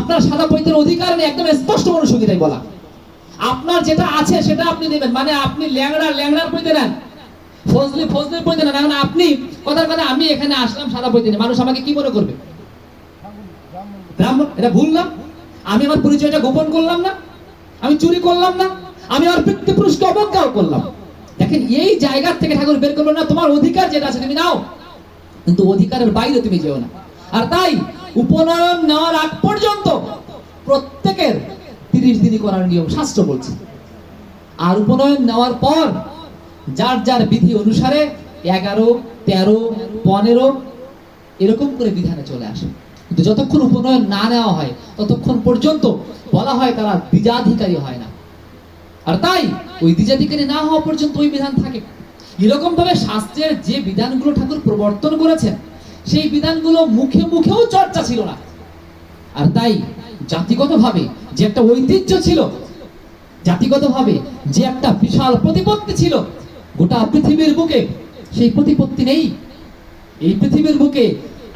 আপনার সাদা পৈতের অধিকার নেই একদম স্পষ্ট মনুসংহিতায় বলা। আপনার যেটা আছে সেটা আপনি নেবেন। মানে আপনি ল্যাংড়া, ল্যাংড়ার পৈতে নেন। ফজলি, ফজলির পৈতে নেন। এখন আপনি, কথার কথা, আমি এখানে আসলাম সাদা পৈতে মানুষ আমাকে কি মনে করবে? ব্রাহ্মণ, এটা ভুল না? আমি আমার পরিচয়টা গোপন করলাম না? আমি চুরি করলাম না? আমি আমার পিতৃপুরুষকে অবজ্ঞাও করলাম। দেখেন, এই জায়গা থেকে ঠাকুর বের করল না, তোমার অধিকার যেটা আছে তুমি নাও। কিন্তু অধিকারের বাইরে তুমি যেও না। আর তাই, উপনয়ন নেওয়ার আগ পর্যন্ত তিরিশ দিনই করার নিয়ম, শাস্ত্র বলছে। আর উপনয়ন নেওয়ার পর যার যার বিধি অনুসারে এগারো, তেরো, পনেরো এরকম করে বিধানে চলে আসে। কিন্তু যতক্ষণ উপনয়ন না নেওয়া হয়, ততক্ষণ পর্যন্ত বলা হয় তারা দ্বিজাধিকারী হয় না। আর তাই ওই দ্বিজাধিকারী না হওয়া পর্যন্ত ওই বিধান থাকে। এরকম ভাবে শাস্ত্রের যে বিধানগুলো ঠাকুর প্রবর্তন করেছেন, সেই বিধানগুলো মুখে মুখেও চর্চা ছিল না। আর তাই জাতিগতভাবে যে একটা ঐতিহ্য ছিল, জাতিগতভাবে যে একটা বিশাল প্রতিপত্তি ছিল, গোটা পৃথিবীর বুকে সেই প্রতিপত্তি নেই। এই পৃথিবীর বুকে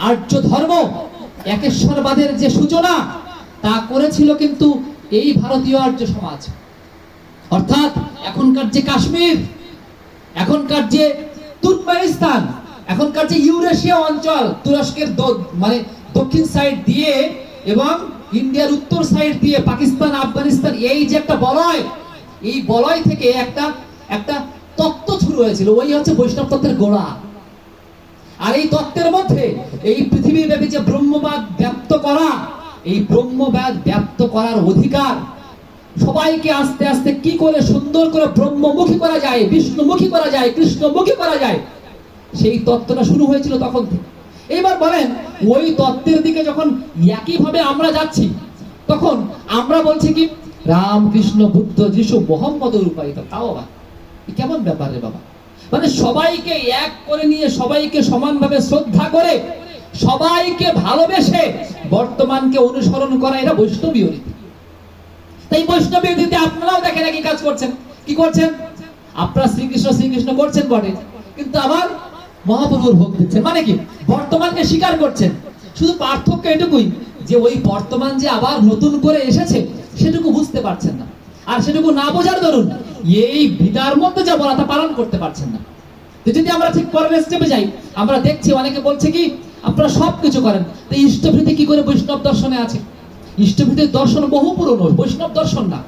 আর্য ধর্ম, একেশ্বরবাদের যে সূচনা, তা করেছিল কিন্তু এই ভারতীয় আর্য সমাজ। অর্থাৎ এখনকার যে কাশ্মীর, এখনকার যে তুর্কমেনিস্তান, এখনকার যে ইউরেশিয়া অঞ্চল, তুরস্কের মানে দক্ষিণ সাইড দিয়ে এবং ইন্ডিয়ার উত্তর সাইড দিয়ে পাকিস্তান, আফগানিস্তান, এই যে একটা বলয়, এই বলয় থেকে একটা একটা তত্ত্ব শুরু হয়েছিল। ওই হচ্ছে বৈষ্ণব তত্ত্বের গোড়া। আর এই তত্ত্বের মধ্যে এই পৃথিবীর ব্যাপী যে ব্রহ্মবাদ ব্যক্ত করা, এই ব্রহ্মবাদ ব্যাপ্ত করার অধিকার, সবাইকে আস্তে আস্তে কি করে সুন্দর করে ব্রহ্মমুখী করা যায়, বিষ্ণুমুখী করা যায়, কৃষ্ণমুখী করা যায়, সেই তত্ত্বটা শুরু হয়েছিল তখন থেকে। এবার বলেন, ওই তত্ত্বের দিকে যখন একইভাবে আমরা যাচ্ছি, তখন আমরা বলছি কি, রামকৃষ্ণ বুদ্ধ যিশু মোহাম্মদ রূপায়িত। তাও আবার কেমন ব্যাপার রে বাবা? মানে সবাইকে এক করে নিয়ে, সবাইকে সমানভাবে শ্রদ্ধা করে, সবাইকে ভালোবেসে বর্তমানকে অনুসরণ করা এটা বৈষ্ণবীয় রীতি তাই বৈষ্ণবীয় রীতিতে আপনারাও দেখেন একই কাজ করছেন। কি করছেন? আপনারা শ্রীকৃষ্ণ শ্রীকৃষ্ণ করছেন বটে। কিন্তু আবার মহাপ্রভুর ভোগ দিচ্ছেন। মানে কি? বর্তমানকে স্বীকার করছেন। শুধু পার্থক্য এটুকুই, যে ওই বর্তমান যে আবার নতুন করে এসেছে, সেটুকু বুঝতে পারছেন না। আর সেটুকু না বোঝার দরুন, এই বিদার মধ্যে যা বলা তা পালন করতে পারছেন না। যদি আমরা ঠিক পরের স্টেপে যাই, আমরা দেখছি অনেকে বলছে কি, আপনারা সব কিছু করেন, তো ইষ্টভৃতি কি করে বৈষ্ণব দর্শনে আছে? ইষ্টভৃতির দর্শন বহু পুরনো, বৈষ্ণব দর্শন না।